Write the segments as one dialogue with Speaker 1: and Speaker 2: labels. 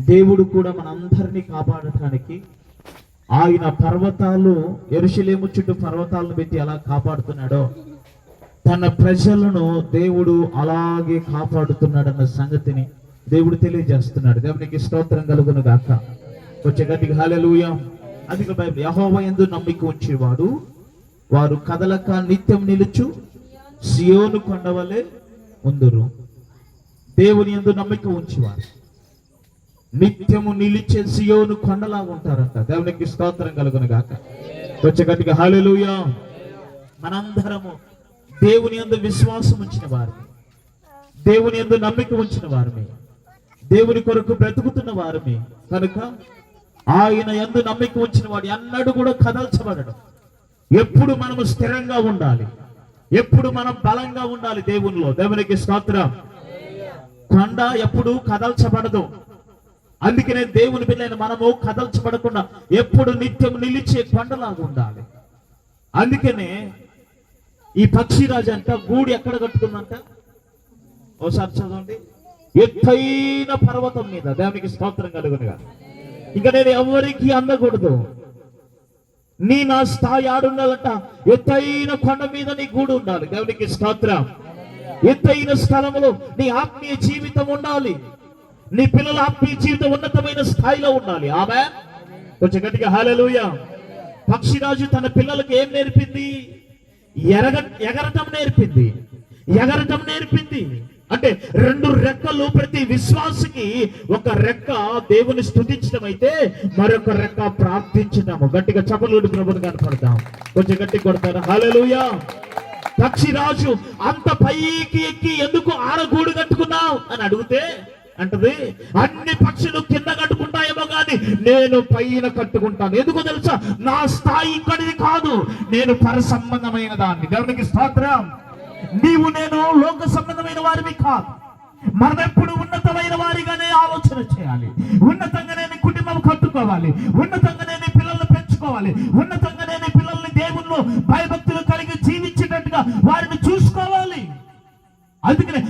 Speaker 1: దేవుడు కూడా మనందరినీ కాపాడటానికి ఆయన పర్వతాలు ఎరుషలేము చుట్టూ పర్వతాలను పెట్టి ఎలా కాపాడుతున్నాడో తన ప్రజలను దేవుడు అలాగే కాపాడుతున్నాడన్న సంగతిని దేవుడు తెలియజేస్తున్నాడు. దేవునికి స్తోత్రం కలుగును గాక. వచ్చే గట్టిగా హాలెలుయ అధిక బైబిల్ యహోవ ఎందు నమ్మిక ఉంచేవాడు. వారు కదలక నిత్యం నిలుచు సియోను కొండవలే ఉందురు. దేవుని ఎందు నమ్మిక ఉంచేవారు. నిత్యము నిలిచే సియోను కొండలా ఉంటారంట. దేవునికి స్తోత్రం కలుగును గాక. వచ్చే గట్టిగా హాలెలుయా మనందరము దేవుని యందు విశ్వాసం ఉంచిన వారిని దేవుని యందు నమ్మిక ఉంచిన వారిని దేవుని కొరకు బ్రతుకుతున్న వారిని కనుక ఆయన యందు నమ్మిక ఉంచిన వాడు ఎన్నడూ కూడా కదల్చబడడం. ఎప్పుడు మనము స్థిరంగా ఉండాలి. ఎప్పుడు మనం బలంగా ఉండాలి దేవునిలో. దేవునికి స్తోత్రం. కొండ ఎప్పుడు కదల్చబడదు. అందుకనే దేవుని పిల్లైన మనము కదల్చబడకుండా ఎప్పుడు నిత్యం నిలిచే కొండలాగా ఉండాలి. అందుకనే ఈ పక్షిరాజు అంట గూడు ఎక్కడ కట్టుకుందంట? ఒకసారి చదవండి. ఎత్తైన పర్వతం మీద. దేవునికి స్తోత్రం కలుగునుగా. ఇంకా నేను ఎవరికి అందకూడదు. నీ నా స్థాయి ఆడుండాలంట ఎత్తైన కొండ మీద నీ గూడు ఉండాలి. దేవునికి స్తోత్రం. ఎత్తైన స్థలములో నీ ఆత్మీయ జీవితం ఉండాలి. నీ పిల్లల ఆత్మీయ జీవితం ఉన్నతమైన స్థాయిలో ఉండాలి. ఆమె కొంచెం గట్టిగా హాలెలూయ పక్షిరాజు తన పిల్లలకు ఏం నేర్పింది? ఎరగ ఎగరటం నేర్పింది. ఎగరటం నేర్పింది. అంటే రెండు రెక్కలు ప్రతి విశ్వాసికి ఒక రెక్క దేవుని స్తుతించడం అయితే మరొక రెక్క ప్రార్థించడము గట్టిగా చపలు ప్రభుని కనపడతాం. కొంచెం గట్టి కొడతారు? హల్లెలూయా. పక్షిరాజు అంత పైకి ఎక్కి ఎందుకు ఆరగూడు కట్టుకున్నావు? అని అడిగితే అంటది అన్ని పక్షులు కింద కట్టుకుంటాయేమో కానీ నేను పైన కట్టుకుంటాను. ఎందుకు తెలుసా? నా స్థాయి ఇక్కడిది కాదు నేను పర సంబంధమైన దాన్ని. దేవునికి స్తోత్రం. నీవు నేను లోక సంబంధమైన వారిని కాదు. మనమెప్పుడు ఉన్నతమైన వారిగానే ఆలోచన చేయాలి. ఉన్నతంగానే కుటుంబం కట్టుకోవాలి. ఉన్నతంగానే పిల్లల్ని పెంచుకోవాలి. ఉన్నతంగానే పిల్లల్ని దేవుళ్ళు భయభక్తులు కలిగి జీవించేటట్టుగా వారిని చూసుకోవాలి. అందుకనే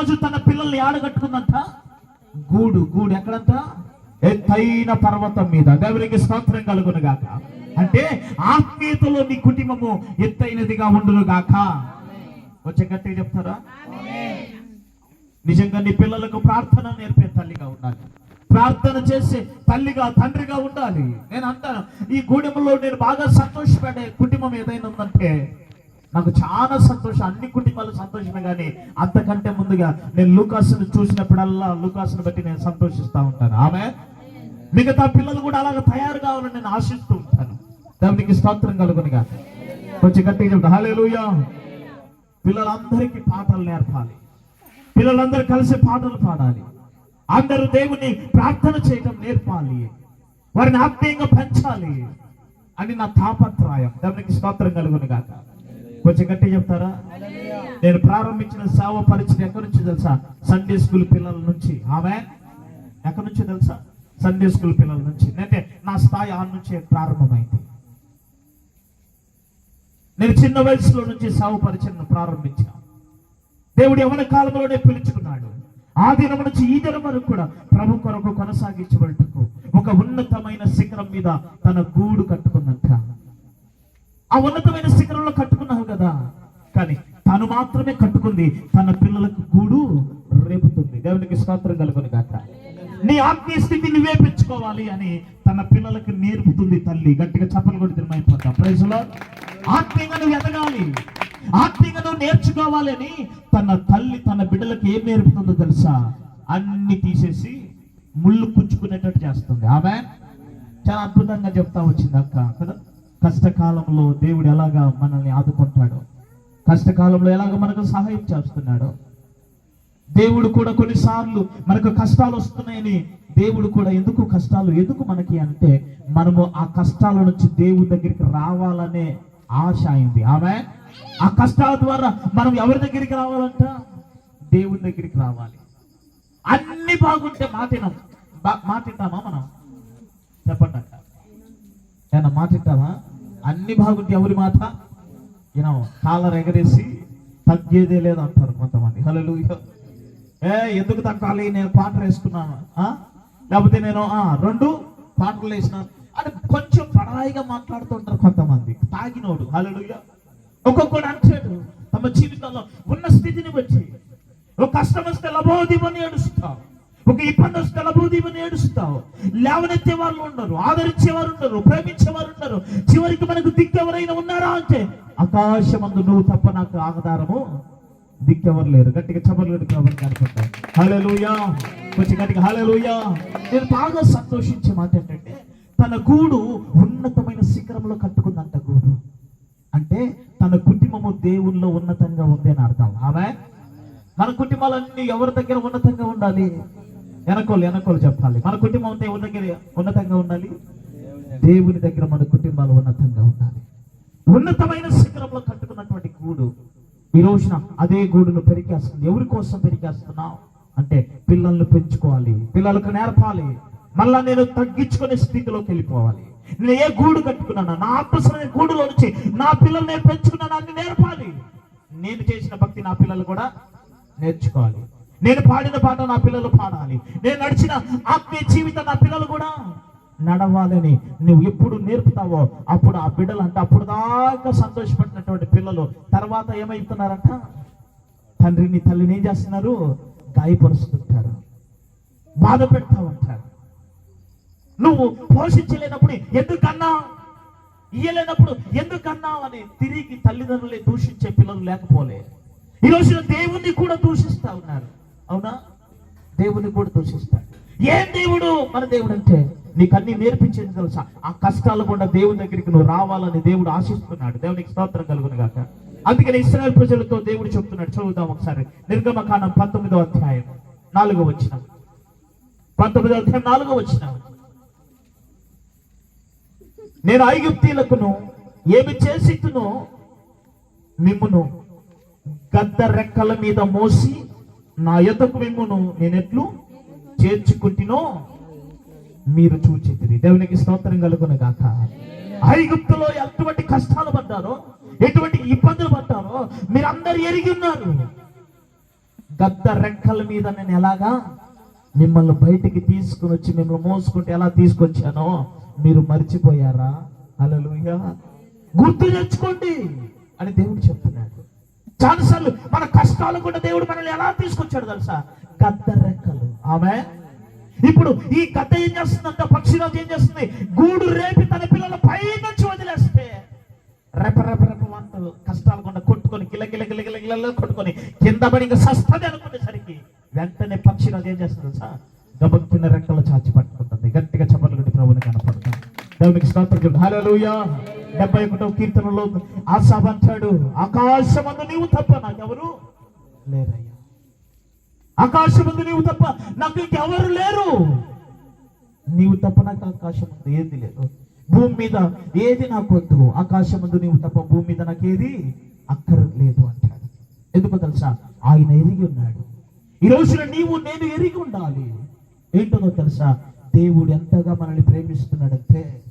Speaker 1: రాజు తన పిల్లల్ని ఆడగట్టుకుందంట? గూడు గూడు ఎక్కడంట? ఎత్తైన పర్వతం మీద. దేవునికి స్తోత్రం కలుగును గాక అంటే ఆత్మీయతలో నీ కుటుంబము ఎత్తైనదిగా ఉండును గాక వచ్చే గట్టిగా చెప్తారా? నిజంగా నీ పిల్లలకు ప్రార్థన నేర్పే తల్లిగా ఉండాలి. ప్రార్థన చేసే తల్లిగా తండ్రిగా ఉండాలి. నేను అంటాను ఈ గూడెంలో నేను బాగా సంతోషపడే కుటుంబం ఏదైనా ఉందంటే నాకు చాలా సంతోషం అన్ని కుటుంబాలు సంతోషమే కానీ అంతకంటే ముందుగా నేను లూకాసును చూసినప్పుడల్లా లూకాసును బట్టి నేను సంతోషిస్తా ఉంటాను. ఆమె మిగతా పిల్లలు కూడా అలాగ తయారు కావాలని నేను ఆశిస్తూ ఉంటాను. దేవునికి స్తోత్రం కలుగునిగా. కొంచెం గట్టిగా చెప్తా. హల్లెలూయా. పిల్లలందరికీ పాటలు నేర్పాలి. పిల్లలందరూ కలిసి పాటలు పాడాలి. అందరూ దేవుని ప్రార్థన చేయడం నేర్పాలి. వారిని ఆత్మీయంగా పెంచాలి. అని నా తాపత్రాయం. దేవునికి స్తోత్రం కలుగును కాక కొంచెం గట్టి చెప్తారా? నేను ప్రారంభించిన సేవ పరిచయం ఎక్కడి నుంచి తెలుసా? సండే స్కూల్ పిల్లల నుంచి. ఆమె? ఎక్కడి నుంచి తెలుసా? సండే స్కూల్ పిల్లల నుంచి. అంటే నా స్థాయి ఆ నుంచే ప్రారంభమైంది. నేను చిన్న వయసులో నుంచి సేవ పరిచయం ప్రారంభించాను. దేవుడు ఎవరి కాలంలోనే పిలుచుకున్నాడు. ఆ దినం నుంచి ఈ దినం వరకు కూడా ప్రభు కొరకు కొనసాగించబడుటకు ఒక ఉన్నతమైన శిఖరం మీద తన గూడు కట్టుకుందంట ఆ ఉన్నతమైన శిఖరంలో కట్టుకున్నాను కదా. కానీ తను మాత్రమే కట్టుకుంది. తన పిల్లలకు గూడు రేపుతుంది. దేవునికి స్తోత్రం కలుగుని గాక. నీ ఆత్మీయ స్థితి నువ్వే పెంచుకోవాలి అని తన పిల్లలకు నేర్పుతుంది తల్లి. గట్టిగా చప్పలు కూడా తిరుమైపోతాం ప్రైజ్లో ఆత్మీయంగా నువ్వు ఎదగాలి. ఆత్మీయంగా నువ్వు నేర్చుకోవాలని తన తల్లి తన బిడ్డలకు ఏం నేర్పుతుందో తెలుసా? అన్ని తీసేసి ముళ్ళు పుంజుకునేటట్టు చేస్తుంది. ఆమె చాలా అద్భుతంగా చెప్తా వచ్చింది అక్క. కదా? కష్టకాలంలో దేవుడు ఎలాగా మనల్ని ఆదుకుంటాడో కష్టకాలంలో ఎలాగ మనకు సహాయం చేస్తున్నాడో దేవుడు కూడా కొన్నిసార్లు మనకు కష్టాలు వస్తున్నాయని దేవుడు కూడా ఎందుకు కష్టాలు ఎందుకు మనకి అంటే మనము ఆ కష్టాల నుంచి దేవుడి దగ్గరికి రావాలనే ఆశ అయింది. ఆమె ఆ కష్టాల ద్వారా మనం ఎవరి దగ్గరికి రావాలంట? దేవుడి దగ్గరికి రావాలి. అన్ని బాగుంటే మాటినాం బా- మాటింటామా మనం? చెప్పండి అంట ఏమన్నా మాటింటామా అన్ని బాగుంటే ఎవరి మాట? ఈయన కాలర్ ఎగరేసి తగ్గేదే లేదు అంటారు కొంతమంది. హలో ఏ ఎందుకు తగ్గాలి? నేను పాట వేసుకున్నాను. ఆ? లేకపోతే నేను ఆ రెండు పాటలు వేసిన. అంటే కొంచెం పడాయిగా మాట్లాడుతుంటారు కొంతమంది. తాగినోడు. హలో ఒక్కొక్కడు అంటాడు తమ జీవితంలో ఉన్న స్థితిని బట్టి. ఒక కష్టం వస్తే లభోదీపని ఏడుస్తావు ఒక ఇబ్బంది వస్తే లబోదిమని ఏడుస్తావు. లేవనెత్తే వాళ్ళు ఉండరు ఆదరించే వారు ఉండరు ప్రేమించే వారు ఉండరు. చివరికి మనకు దిక్కెవరైనా ఉన్నారా అంటే ఆకాశమందు నువ్వు తప్ప నాకు ఆధారము దిక్కెవరు లేరు. గట్టిగా చపలు గట్టి ప్రభు కనుకుంటాం హల్లెలూయా. కొంచెం గట్టిగా హల్లెలూయా. నేను బాగా సంతోషించే మాట ఏంటంటే తన గూడు ఉన్నతమైన శిఖరంలో కట్టుకుందంట గూడు. అంటే తన కుటుంబము దేవుల్లో ఉన్నతంగా ఉంది అని అర్థం. ఆమె మన కుటుంబాలన్నీ ఎవరి దగ్గర ఉన్నతంగా ఉండాలి? వెనకోలు వెనకోలు చెప్పాలి. మన కుటుంబం ఉంటే ఎవరి దగ్గర ఉన్నతంగా ఉండాలి? దేవుని దగ్గర మన కుటుంబాలు ఉన్నతంగా ఉండాలి. ఉన్నతమైన శిఖరంలో కట్టుకున్నటువంటి గూడు. ఈ రోజున అదే గూడును పెరికేస్తుంది. ఎవరి కోసం పెరికేస్తున్నావు? అంటే పిల్లల్ని పెంచుకోవాలి పిల్లలకు నేర్పాలి. మళ్ళా నేను తగ్గించుకునే స్థితిలోకి వెళ్ళిపోవాలి. నేను ఏ గూడు కట్టుకున్నాను? నా ఆత్మసమైన గూడులో నుంచి నా పిల్లలు నేను పెంచుకున్నాను? అన్ని నేర్పాలి. నేను చేసిన భక్తి నా పిల్లలు కూడా నేర్చుకోవాలి. నేను పాడిన పాట నా పిల్లలు పాడాలి. నేను నడిచిన ఆత్మీయ జీవితం నా పిల్లలు కూడా నడవాలని నువ్వు ఎప్పుడు నేర్పుతావో అప్పుడు ఆ బిడ్డలు అంటే అప్పుడు దాకా సంతోషపడినటువంటి పిల్లలు తర్వాత ఏమైతున్నారంట? తండ్రిని తల్లిని ఏం చేస్తున్నారు? గాయపరుస్తుంటారు. బాధ పెడతా ఉంటారు. నువ్వు పోషించలేనప్పుడు ఎందుకన్నా? ఇయ్యలేనప్పుడు ఎందుకన్నా అని తిరిగి తల్లిదండ్రులే దూషించే పిల్లలు లేకపోలే. ఈ రోజున దేవుణ్ణి కూడా దూషిస్తా ఉన్నారు. అవునా? దేవుని కూడా దూషిస్తాడు ఏం దేవుడు? మన దేవుడు అంటే నీకు అన్ని నేర్పించేది తెలుసా? ఆ కష్టాలు కూడా దేవుని దగ్గరికి నువ్వు రావాలని దేవుడు ఆశిస్తున్నాడు. దేవునికి స్తోత్రం కలుగును గాక. అందుకని ఇస్రాయల్ ప్రజలతో దేవుడు చెప్తున్నాడు. చదువుదాం ఒకసారి. నిర్గమకాండం పంతొమ్మిదో అధ్యాయం నాలుగో వచ్చిన పంతొమ్మిదో అధ్యాయం నాలుగో వచ్చిన నేను ఐగుప్తీలకును ఏమి చేసితునో మిమ్మును గద్ద రెక్కల మీద మోసి నా యొద్దకు మిమ్మును నేనెట్లు చేర్చుకుంటునో మీరు చూచితిరి. దేవునికి స్తోత్రం కలుగును గాక. ఐగుప్తులో ఎటువంటి కష్టాలు పడ్డారో ఎటువంటి ఇబ్బందులు పడ్డారో మీరందరూ ఎరిగి ఉన్నారు. గద్ద రెక్కల మీద నేను ఎలాగా మిమ్మల్ని బయటికి తీసుకుని వచ్చి మిమ్మల్ని మోసుకుంటే ఎలా తీసుకొచ్చానో మీరు మర్చిపోయారా? హల్లెలూయా. గుర్తు తెచ్చుకోండి అని దేవుడు చెప్తున్నాడు. చాలాసార్లు మన కష్టాలు కూడా దేవుడు మనల్ని ఎలా తీసుకొచ్చాడు తెలుసా? గద్ద రెక్కలు ఆమె ఇప్పుడు ఈ గద్ద ఏం చేస్తుందంట పక్షిరాజు ఏం చేస్తుంది? గూడు రేపి తన పిల్లల పై వదిలేస్తే రెప రెప రెప వంటలు కష్టాలు కూడా కొట్టుకొని గిల గిల గిల గిల కొట్టుకొని కింద పడి ఇంకా సస్తది అనుకునేసరికి వెంటనే పక్షిరాజు ఏం చేస్తుంది తెలుసా? గబక్ రెక్కలు చాచి పట్టుకుంటుంది. గట్టిగా చప్పట్లు కొట్టి ప్రభుని కనపడుతుంది దేవునికి స్తోత్రం హలో డెబ్బై ఒకటో కీర్తనలో ఆశాబ్ అంటాడు ఆకాశమందు నీవు తప్ప నాకెవరు లేరయ్యా. ఆకాశమందు నీవు తప్ప నాకు ఇంకెవరు లేరు. నీవు తప్ప నాకు ఆకాశం ఉంది ఏది లేదు. భూమి మీద ఏది నాకు వద్దు. ఆకాశం ముందు నీవు తప్ప భూమి మీద నాకు ఏది అక్కర్లేదు అంటాడు. ఎందుకు తెలుసా? ఆయన ఎరిగి ఉన్నాడు. ఈ రోజున నీవు నేను ఎరిగి ఉండాలి. ఏంటో తెలుసా? దేవుడు ఎంతగా మనల్ని ప్రేమిస్తున్నాడంటే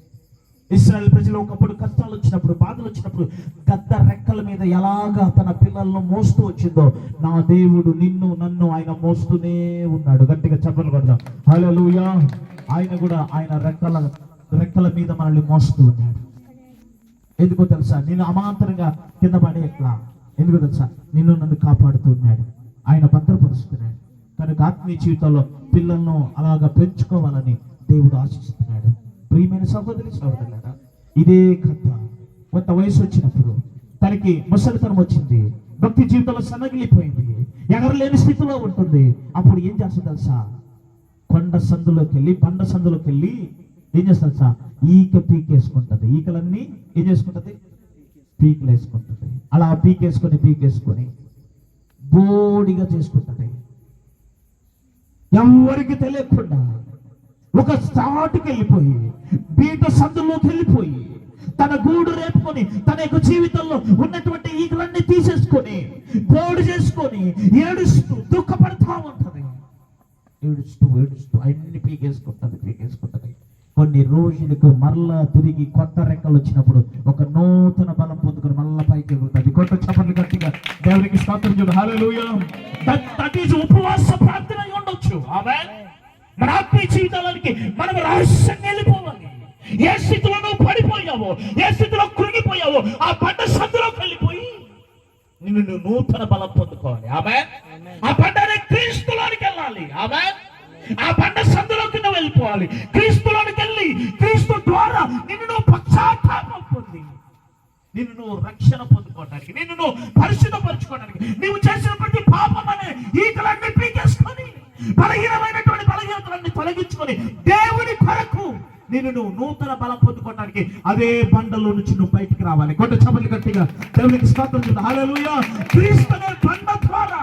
Speaker 1: ఇస్రాయల్ ప్రజలు ఒకప్పుడు కష్టాలు వచ్చినప్పుడు బాధలు వచ్చినప్పుడు గద్ద రెక్కల మీద ఎలాగా తన పిల్లలను మోస్తూ వచ్చిందో నా దేవుడు నిన్ను నన్ను ఆయన మోస్తూనే ఉన్నాడు. గట్టిగా చెప్పలు కొడదాం హల్లెలూయా. ఆయన కూడా ఆయన రెక్కల రెక్కల మీద మనల్ని మోస్తూ ఉన్నాడు. ఎందుకో తెలుసా? నేను అమాంతరంగా కింద పడే ఎట్లా? ఎందుకో తెలుసా? నిన్ను నన్ను కాపాడుతూ ఉన్నాడు. ఆయన భద్రపరుస్తున్నాడు. కనుక ఆత్మీయ జీవితంలో పిల్లలను అలాగా పెంచుకోవాలని దేవుడు ఆశిస్తున్నాడు. ప్రియమైన సహోదరి సహోదరులారా ఇదే కథ. కొంత వయసు వచ్చినప్పుడు తనకి ముసలితనం వచ్చింది. భక్తి జీవితంలో సన్నగిలిపోయింది లేని స్థితిలో ఉంటుంది. అప్పుడు ఏం చేస్తుంది తెలుసా? కొండ సందులోకి వెళ్ళి బండ సందులోకి వెళ్ళి ఏం చేస్తుంది తెలుసా? ఈక పీకేసుకుంటది. ఈకలన్నీ ఏం చేసుకుంటది? పీకలు వేసుకుంటది. అలా పీకేసుకొని పీకేసుకొని బోడిగా చేసుకుంటది. ఎవరికి తెలియకుండా ఒక స్టార్ట్కి వెళ్ళిపోయి బీట సందులోకి వెళ్ళిపోయి తన గూడు రేపుకొని తన యొక్క జీవితంలో ఉన్నటువంటి ఈగలన్నీ తీసేసుకొని గోడు చేసుకొని ఏడుస్తూ దుఃఖపడతా ఉంటుంది. ఏడుస్తూ ఏడుస్తూ అన్ని పీకేసుకుంటది పీకేసుకుంటది. కొన్ని రోజులకు మరలా తిరిగి కొత్త రెక్కలు వచ్చినప్పుడు ఒక నూతన బలం పొందుకుని మళ్ళా పైకి ఎగురుతుంది. కొత్త చప్పట్లు గట్టిగా దేవునికి స్వాతంత్రం చూడు హల్లెలూయా దట్ ఈజ్ ఉపవాస ప్రార్థన ఉండొచ్చు. ఆమె మన ఆత్మీయ జీవితాలకి మనం రహస్యంగా వెళ్ళిపోవాలి. ఏ స్థితిలో నువ్వు పడిపోయావో ఏ స్థితిలో కృంగిపోయావో ఆ పంట సందులోకి వెళ్ళిపోయి నిన్ను నువ్వు నూతన బలం పొందుకోవాలి. ఆమె ఆ పంట అనే క్రీస్తులోనికి వెళ్ళాలి. ఆమె ఆ పంట సందులోకి నువ్వు వెళ్ళిపోవాలి. క్రీస్తులోనికి వెళ్ళి క్రీస్తు ద్వారా నిన్ను నువ్వు పశ్చాత్తాపం పొంది నిన్ను నువ్వు రక్షణ పొందుకోవడానికి నిన్ను నువ్వు పరిశుద్ధపరచుకోవడానికి నీవు చేసిన ప్రతి పాపం అనే ఈకలన్నీ పీకేసుకొని బలహీనమైనటువంటి బలహీనతలన్నీ తొలగించుకొని దేవుని కొరకు నేను నువ్వు నూతన బలం పొందుకోవడానికి అదే బండలో నుంచి నువ్వు బయటికి రావాలి. కొంత చపలి గట్టిగా. దేవునికి స్తోత్రం చెప్తా హల్లెలూయా బండ ద్వారా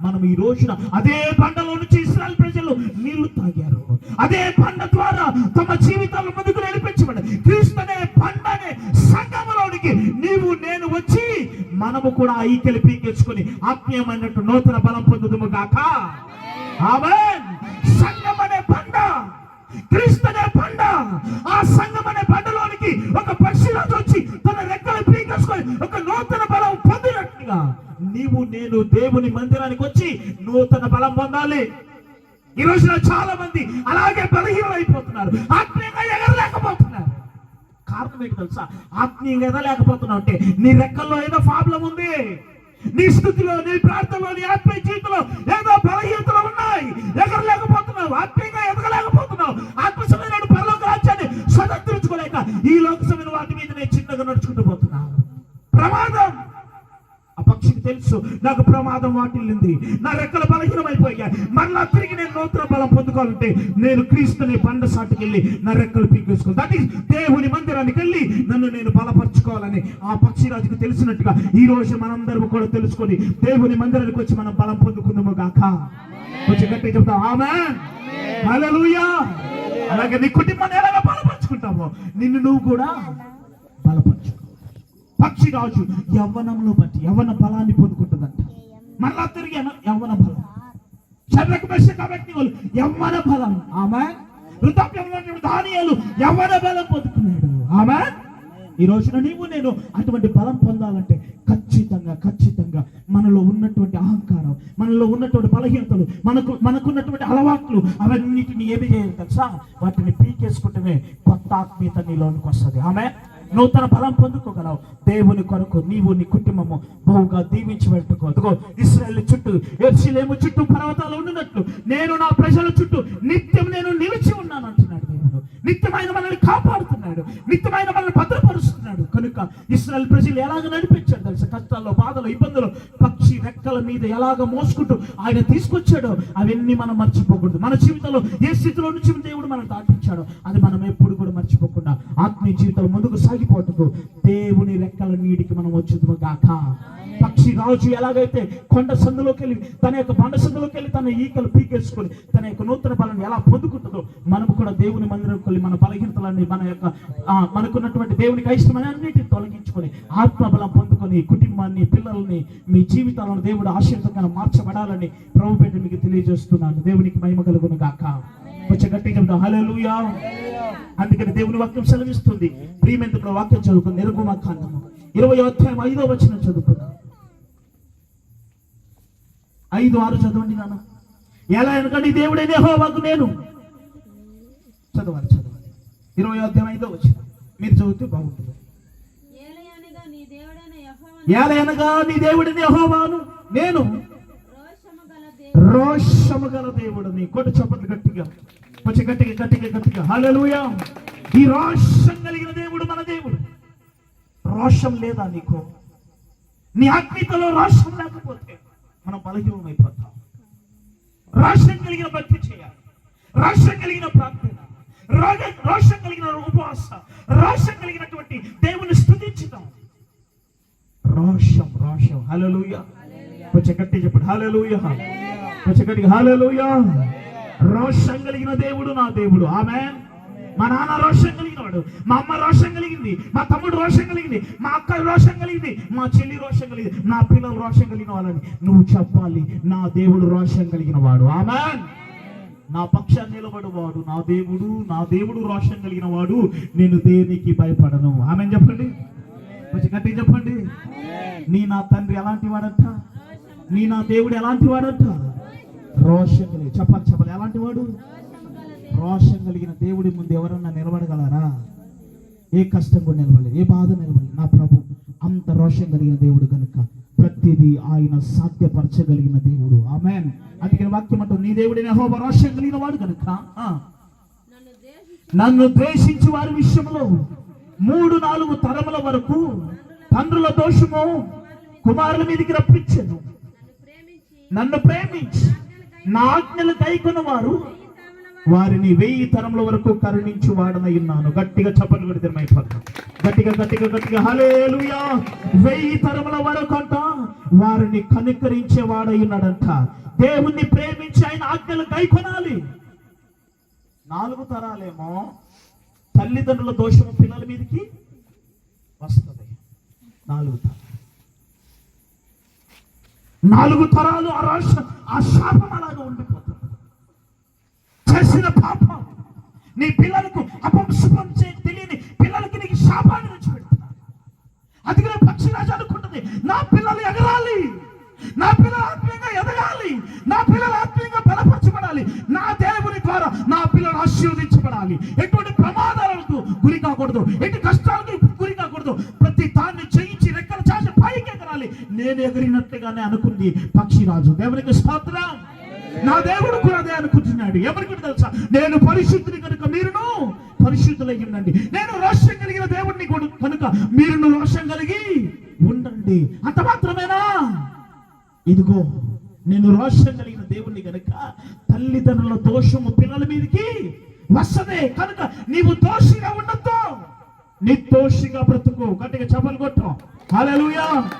Speaker 1: మనం ఈ రోజున అదే బండలో నుంచి ఇస్రాయల్ ప్రజలు నీళ్ళు తాగారు. అదే బండ ద్వారా తమ జీవితాలను ముందుకు నడిపించబడి క్రీస్తునే బండనే బండ నీవు నేను వచ్చి మనము కూడా ఐక్యలు పీకెచ్చుకొని ఆత్మీయమైనట్టు నూతన బలం పొందుదుము గాక. సంఘం అనే పండ. క్రీస్తు అనే పండ. ఆ సంఘం అనే పండలోనికి ఒక పక్షిరాజు వచ్చి తన రెక్కలు పీకేసుకొని ఒక నూతన బలం పొందినట్టుగా నీవు నేను దేవుని మందిరానికి వచ్చి నూతన బలం పొందాలి. ఈ రోజున చాలా మంది అలాగే బలహీనం అయిపోతున్నారు ఆత్మీయంగా ఎగరలేకపోతున్నారు. కారణం ఏంటి తెలుసా? ఆత్మీయంగా ఎగరలేకపోతున్నావు అంటే నీ రెక్కల్లో ఏదో ప్రాబ్లం ఉంది. నీ స్థుతిలో నీ ప్రార్థనలో నీ ఆత్మీయ జీవితంలో ఏదో బలహీనతలు ఉన్నాయి. ఎగరలేకపోతున్నావు ఆత్మీయంగా ఎదగలేకపోతున్నావు. ఆత్మసమైన పరలోక రాజ్యాన్ని స్వతంత్రించుకోలేక ఈ లోకసమైన వాటి మీద నేను చిన్నగా నడుచుకుంటూ పోతున్నాను ప్రమాదం ఆ పక్షికి తెలుసు. నాకు ప్రమాదం వాటిల్లింది. నా రెక్కలు బలహీనమైపోయాయి. మరలా తిరిగి నేను నూతన బలం పొందుకోవాలంటే నేను క్రీస్తుని బండ సాటుకి వెళ్ళి నా రెక్కలు పీకేసుకోవాలి దట్ ఈస్ దేవుని మందిరానికి వెళ్ళి నన్ను నేను బలపరచుకోవాలని ఆ పక్షిరాజుకు తెలిసినట్టుగా ఈ రోజు మనందరం కూడా తెలుసుకొని దేవుని మందిరానికి వచ్చి మనం బలం పొందుకుందాము గాక. కొంచెం గట్టి చెప్తాం. ఆమె అలాగే నీ కుటుంబాన్ని ఎలాగ బలపరుచుకుంటావో నిన్ను నువ్వు కూడా బలపరచుకో. పక్షి రాజు యవ్వనంలో యవన యవ్వన బలాన్ని పొందుకుంటుందంట. మళ్ళా తిరిగి యవన యవ్వన బలం. శరీరకు మెష కాబట్టి వాళ్ళు యవ్వన బలం. ఆమె వృద్ధాప్యంలో దానియాలు యవ్వన బలం పొందుకున్నాడు ఆమె ఈ రోజున నీవు నేను అటువంటి బలం పొందాలంటే ఖచ్చితంగా ఖచ్చితంగా మనలో ఉన్నటువంటి అహంకారం మనలో ఉన్నటువంటి బలహీనతలు మనకు మనకున్నటువంటి అలవాట్లు అవన్నిటిని ఏమి చేయాలి తెలుసా? వాటిని పీకేసుకుంటమే కొత్త ఆత్మీయత నీలోనికి వస్తుంది. ఆమె నూతన బలం పొందుకోగలవు. దేవుని కొరకు నీవు నీ కుటుంబము బహుగా దీవించి పెట్టుకో. అదిగో ఇస్రాయల్ చుట్టూ ఎర్సిలేము చుట్టూ పర్వతాలు ఉండినట్లు నేను నా ప్రజల చుట్టూ నిత్యం నేను నిలిచి ఉన్నాను అంటున్నాడు. నిత్యమైన మనల్ని కాపాడుతున్నాడు. నిత్యమైన మనల్ని భద్రపరుస్తున్నాడు. కనుక ఇస్రాయల్ ప్రజలు ఎలాగ నడిపించాడు తెలుసు? కష్టాల్లో బాధలు ఇబ్బందులు పక్షి రెక్కల మీద ఎలాగ మోసుకుంటూ ఆయన తీసుకొచ్చాడో అవన్నీ మనం మర్చిపోకూడదు. మన జీవితంలో ఏ స్థితిలో నుంచి దేవుడు మనం దాటించాడో. అది మనం ఎప్పుడు కూడా మర్చిపోకుండా ఆత్మీయ జీవితంలో ముందుకు సాగిపోటకు దేవుని రెక్కల నీడికి మనం వచ్చుదుము గాక. పక్షి రాజు ఎలాగైతే కొండ సందులోకి వెళ్ళి తన యొక్క బండ సందులోకి వెళ్ళి తన ఈకలు పీకేసుకొని తన యొక్క నూతన బలం ఎలా పొందుకుంటుందో మనం కూడా దేవుని మందిరం వెళ్ళి మన బలహీనతలన్నీ మన యొక్క మనకున్నటువంటి దేవునికి ఇష్టమైన అన్నిటిని తొలగించుకొని ఆత్మబలం పొందుకొని కుటుంబాన్ని పిల్లల్ని మీ జీవితాలను దేవుడు ఆశీర్వదంగా మార్చబడాలని ప్రభు పేట మీకు తెలియజేస్తున్నాను. దేవునికి మహిమ కలుగును గాక. కొంచెం గట్టిగా చెప్తాం హల్లెలూయా. అందుకని దేవుని వాక్యం సెలవిస్తుంది. ప్రియమెందుకు వాక్యం చదువుకుని నిర్గుమాకాండము ఇరవై అధ్యాయం ఐదో వచ్చిన చదువుకున్నాం ఐదు ఆరు చదవండి నాన్న. ఎలా ఎందుకంటే దేవుడే హోవాకు నేను చదవాలి చదవాలి. ఇరవై అధ్యాయం ఐదో వచ్చిన. మీరు చదివితే బాగుంటుంది.
Speaker 2: ఏలయనగా నీ దేవుడైన యెహోవా
Speaker 1: ఎలా అనగా నీ దేవుడిని హోవాను నేను
Speaker 2: రోషము గల
Speaker 1: దేవుడిని. కొట్టు చప్పట్లు గట్టిగా. కొంచెం గట్టిగా గట్టిగా గట్టిగా. హల్లెలూయా ఈ రోషం కలిగిన దేవుడు మన దేవుడు. రోషం లేదా నీకు? నీ ఆత్మీయతలో రోషం లేకపోతే మనం బలహీనం అయిపోతాం రోషం కలిగిన భక్తి చేయాలి. రోషం కలిగిన ప్రార్థన రోగ రోషం కలిగిన ఉపవాస రోషం కలిగినటువంటి దేవుని స్థుతించుతాం రోషం రోషం. హల్లెలూయా. కొంచెం గట్టి చెప్పండి. హల్లెలూయా. కొంచెం గట్టిగా రోషం కలిగిన దేవుడు నా దేవుడు. ఆమె మా నాన్న రోషం కలిగిన వాడు మా అమ్మ రోషం కలిగింది. మా తమ్ముడు రోషం కలిగింది. మా అక్క రోషం కలిగింది. మా చెల్లి రోషం కలిగింది. నా పిల్లలు రోషం కలిగిన వాళ్ళని నువ్వు చెప్పాలి. నా దేవుడు రోషం కలిగిన వాడు ఆమె నా పక్షాన్ని నిలబడేవాడు నా దేవుడు నా దేవుడు రోషం కలిగిన వాడు నేను దేనికి భయపడను. ఆమె చెప్పండి. కొంచెం గట్టిగా చెప్పండి. నీ నా తండ్రి ఎలాంటి వాడంట? నీ నా దేవుడు ఎలాంటి వాడంట? రోషం కలిగి చెప్పాలి చెప్పాలి. ఎలాంటి వాడు? రోషం కలిగిన దేవుడి ముందు ఎవరన్నా నిలబడగలరా? ఏ కష్టం కూడా నిలబడలేదు ఏ బాధ నిలబడలేదు. నా ప్రభు అంత రోషం కలిగిన దేవుడు కనుక ప్రతిదీ ఆయన సాధ్యపరచగలిగిన దేవుడు. ఆమెన్ అందుకని వాక్యం అంటూ నీ దేవుడిని హోమ రోషం కలిగిన వాడు కనుక
Speaker 2: నన్ను ద్వేషించి
Speaker 1: వారి విషయంలో మూడు నాలుగు తరముల వరకు తండ్రుల దోషము కుమారుల మీదకి రప్పించను.
Speaker 2: నన్ను ప్రేమించి
Speaker 1: నా ఆజ్ఞలు కైకొన్న వారు వారిని వెయ్యి తరముల వరకు కరుణించి వాడనై ఉన్నాను. గట్టిగా చప్పట్లు కొడితే మైపడతాం గట్టిగా గట్టిగా గట్టిగా హలేలుయా వెయ్యి తరముల వరకు అంట వారిని కనికరించే వాడై ఉన్నాడంట. దేవుణ్ణి ప్రేమించి ఆయన ఆజ్ఞలు గైకొనాలి నాలుగు తరాలేమో తల్లిదండ్రుల దోషము పిల్లల మీదకి వస్తుంది. నాలుగు తరాలు. నాలుగు తరాలు ఆ రాష్ట్ర ఆ శాపం అలాగా ఉండిపోతుంది. చేసిన పాపం. నీ పిల్లలకు అపంశుభం చే తెలియని పిల్లలకి నీకు శాపాన్ని తెచ్చిపెడుతున్నా అందుకనే పక్షిరాజు అనుకుంటుంది. నా పిల్లలు ఎగరాలి. నా పిల్లలు ఆత్మీయంగా ఎదగాలి. నా పిల్లలు ఆత్మీయంగా బలపరచబడాలి. నా దేవుని ద్వారా నా పిల్లలు ఆశీర్వదించబడాలి. ఎటువంటి ప్రమాదాలకు గురి కాకూడదు. ఎటు కష్టాలకు గురి కాకూడదు. ప్రతి దాన్ని చేయించి రెక్కల చాచి పైకి ఎగరాలి. నేను ఎగిరినట్లుగానే అనుకుంది పక్షిరాజు. దేవునికి స్తోత్రం. నా దేవుడు కూడా అదే అనుకుంటున్నాడు. ఎవరికి తెలుసా? నేను పరిశుద్ధిని కనుక మీరును పరిశుద్ధులై ఉండండి నేను రోషం కలిగిన దేవుడిని కనుక మీరును రోషం కలిగి ఉండండి. అంత మాత్రమేనా? ఇదిగో నేను రోషం కలిగిన దేవుణ్ణి కనుక తల్లిదండ్రుల దోషము పిల్లల మీదకి వస్తదే. కనుక నీవు దోషిగా ఉండొద్దు. నిర్దోషిగా బ్రతుకు. గట్టిగా చెప్పలు కొట్టం. హాలూయా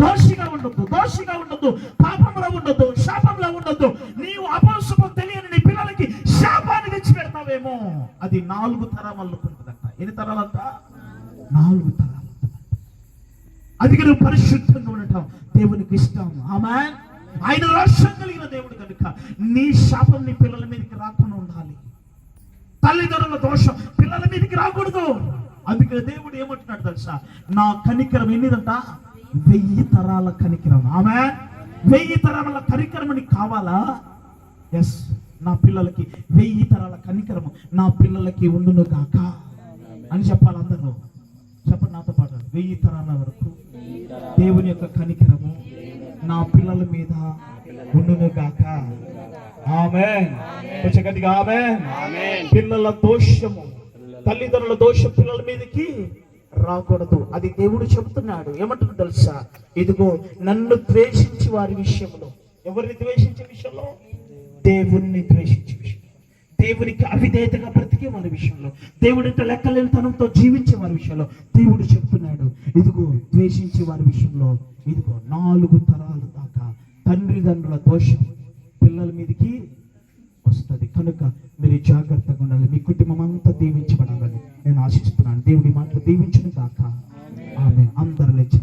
Speaker 1: దోషిగా ఉండొద్దు దోషిగా ఉండొద్దు పాపంలో ఉండొద్దు శాపంలో ఉండొద్దు. నీవు అపౌషపం తెలియని నీ పిల్లలకి శాపాన్ని తెచ్చి పెడతావేమో. అది నాలుగు తరాలు ఉంటుందంట ఎన్ని తరాలంట? నాలుగు తరాలు అందుకే నువ్వు పరిశుద్ధంగా ఉండటం దేవునికి ఇష్టం. ఆమె ఆయన రాష్ట్రం కలిగిన దేవుడు కనుక నీ శాపం నీ పిల్లల మీదకి రాకుండా ఉండాలి. తల్లిదండ్రుల దోషం పిల్లల మీదకి రాకూడదు. అందుకే దేవుడు ఏమంటున్నాడు తెలుసా? నా కనికరం ఎన్నిదంట? వెయ్యి తరాల కనికరం. ఆమె వెయ్యి తరాల కనికరం నీకు కావాలా? ఎస్ నా పిల్లలకి వెయ్యి తరాల కనికరము. నా పిల్లలకి ఉండును గాక. అని చెప్పాలి అందరూ. చెప్పండి నాతో పాటు. వెయ్యి తరాల వరకు. దేవుని యొక్క కనికరము నా పిల్లల మీద ఉండును గాక. ఆమె గట్టిగా ఆమె పిల్లల దోషము తల్లిదండ్రుల దోషం పిల్లల మీదకి రాకూడదు. అది దేవుడు చెబుతున్నాడు ఏమంటారు తెలుసా? ఇదిగో నన్ను ద్వేషించి వారి విషయంలో. ఎవరిని ద్వేషించే విషయంలో? దేవుణ్ణి ద్వేషించే విషయంలో. దేవునికి అవిధేయతగా బ్రతికే వారి విషయంలో. దేవుడితో లెక్కలేనితనంతో జీవించే వారి విషయంలో. దేవుడు చెప్తున్నాడు ఇదిగో ద్వేషించే వారి విషయంలో. ఇదిగో నాలుగు తరాలు దాకా తండ్రిదండ్రుల దోషం పిల్లల మీదకి వస్తుంది. కనుక మీరు జాగ్రత్తగా ఉండాలి. మీ కుటుంబం అంతా దీవించబడాలని నేను ఆశిస్తున్నాను. దేవుడి మాటలు దీవించును కాక ఆమె అందరు లేచి